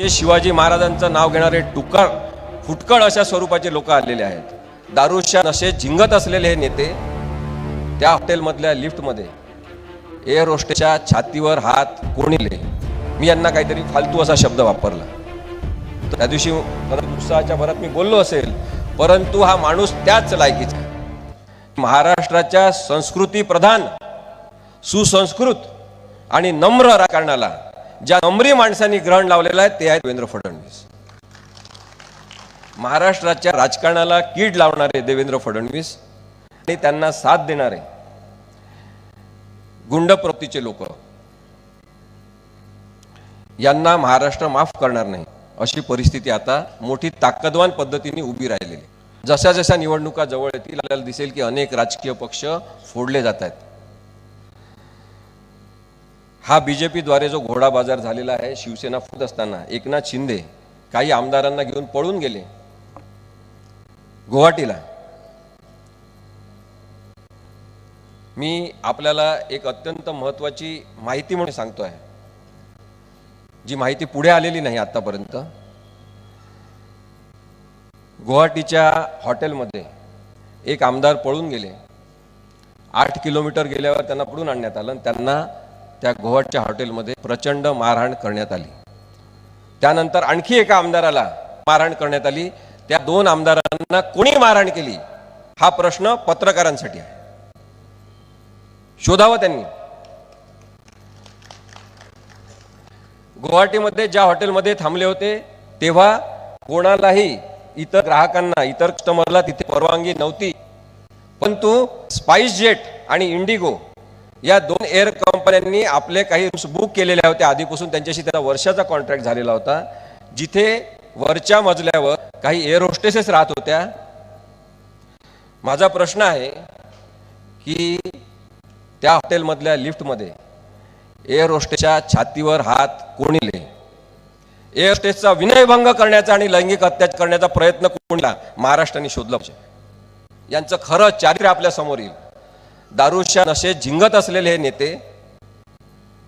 जे शिवाजी महाराजांचं नाव घेणारे टुकार फुटकळ अशा स्वरूपाचे लोक आलेले आहेत. दारूच्या नशेत झिंगत असलेले हे नेते त्या हॉटेलमधल्या लिफ्टमध्ये एअर होस्टेच्या छातीवर हात कोणीले? मी यांना काहीतरी फालतू असा शब्द वापरला. तर त्या दिवशी परत उत्साहाच्या भरात मी बोललो असेल परंतु हा माणूस त्याच लायकीचा महाराष्ट्राच्या संस्कृती प्रधान सुसंस्कृत आणि नम्र राजकारणाला ज्या नम्री माणसांनी ग्रहण लावलेलं आहे ते आहेत देवेंद्र फडणवीस. महाराष्ट्राच्या राजकारणाला कीड लावणारे देवेंद्र फडणवीस आणि त्यांना साथ देणारे गुंड प्रवृत्तीचे लोक. यांना महाराष्ट्र माफ करणार नाही अशी परिस्थिती आता मोठी ताकदवान पद्धतीने उभी राहिलेली जशा जशा निवडणुका जवळ येतील आपल्याला दिसेल की अनेक राजकीय पक्ष फोडले जात आहेत. हा बीजेपीद्वारे जो घोडा बाजार झालेला आहे शिवसेना फुट असताना एकनाथ शिंदे काही आमदारांना घेऊन पळून गेले. गुवाहाटीला. मी आपल्याला एक अत्यंत महत्वाची माहिती म्हणून सांगतोय. जी माहिती पुढे आलेली नाही आतापर्यंत. गुवाहाटीच्या हॉटेलमध्ये एक आमदार पळून गेले. आठ किलोमीटर गेल्यावर त्यांना पळून आणण्यात आलं त्यांना त्या गुवाहाटीच्या हॉटेलमध्ये प्रचंड मारहाण करण्यात आली. त्यानंतर आणखी एका आमदाराला मारहाण करण्यात आली. त्या दोन आमदारांना कोणी मारहाण केली? हा प्रश्न पत्रकारांसाठी आहे. शोधावं त्यांनी. गुवाहाटीमध्ये ज्या हॉटेलमध्ये थांबले होते तेव्हा कोणालाही इतर ग्राहकांना इतर कस्टमरला तिथे परवानगी नव्हती. परंतु स्पाइस जेट आणि इंडिगो या दोन एअर कंपन्यांनी आपले काही रूम्स बुक केलेल्या होत्या आधीपासून. त्यांच्याशी त्याला वर्षाचा कॉन्ट्रॅक्ट झालेला होता. जिथे वरच्या मजल्यावर काही एअर होस्टेसेस राहत होत्या. माझा प्रश्न आहे की त्या हॉटेलमधल्या लिफ्टमध्ये एअर होस्टेसच्या छातीवर हात कोणीले एअर होस्टेसचा विनयभंग करण्याचा आणि लैंगिक अत्याचार करण्याचा प्रयत्न कोणला? महाराष्ट्राने शोधला पाहिजे. यांचं खरं चारित्र्य आपल्यासमोर येईल. दारूच्या नशेत झिंगत असलेले हे नेते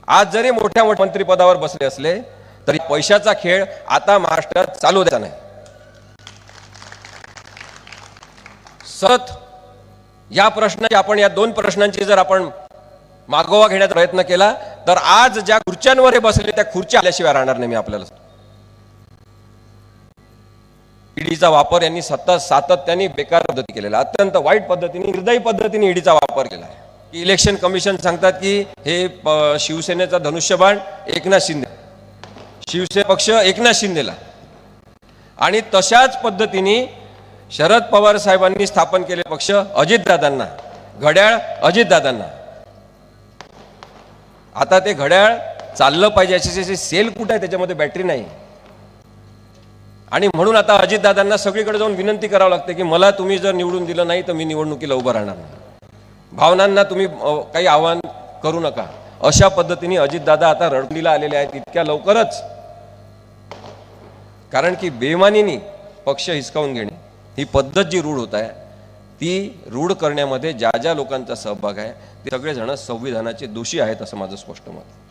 आज जरी मोठ्या मोठ्या मंत्रिपदावर बसले असले तरी पैशाचा खेळ आता महाराष्ट्रात चालू द्यायचा नाही. सतत या प्रश्नाची आपण या दोन प्रश्नांची जर आपण मागोवा घेण्याचा प्रयत्न केला तर आज ज्या खुर्च्यांवर हे बसले त्या खुर्च्या आल्याशिवाय राहणार नाही मी आपल्याला. ईडीचा वापर यांनी सतत सातत्याने बेकार पद्धती केलेला अत्यंत वाईट पद्धतीने निर्दयी पद्धतीने ईडीचा वापर केला आहे. की इलेक्शन कमिशन सांगतात की हे शिवसेनेचा धनुष्यबाण एकनाथ शिंदे. शिवसेना पक्ष एकनाथ शिंदेला. आणि तशाच पद्धतीने शरद पवार साहेबांनी स्थापन केले पक्ष अजितदादांना. घड्याळ अजितदादांना. आता ते घड्याळ चाललं पाहिजे अशी सेल कुठं आहे? त्याच्यामध्ये बॅटरी नाही. आणि म्हणून आता अजितदादांना सगळीकडे जाऊन विनंती करावं लागते की मला तुम्ही जर निवडून दिलं नाही तर मी निवडणुकीला उभं राहणार नाही. भावनांना तुम्ही काही आव्हान करू नका. अशा पद्धतीने अजितदादा आता रडलीला आलेले आहेत इतक्या लवकरच. कारण की बेमानीनी पक्ष हिसकावून घेणे ही पद्धत जी रूढ होत आहे ती रूढ करण्यामध्ये ज्या ज्या लोकांचा सहभाग आहे ते सगळेजण संविधानाचे दोषी आहेत असं माझं स्पष्ट मत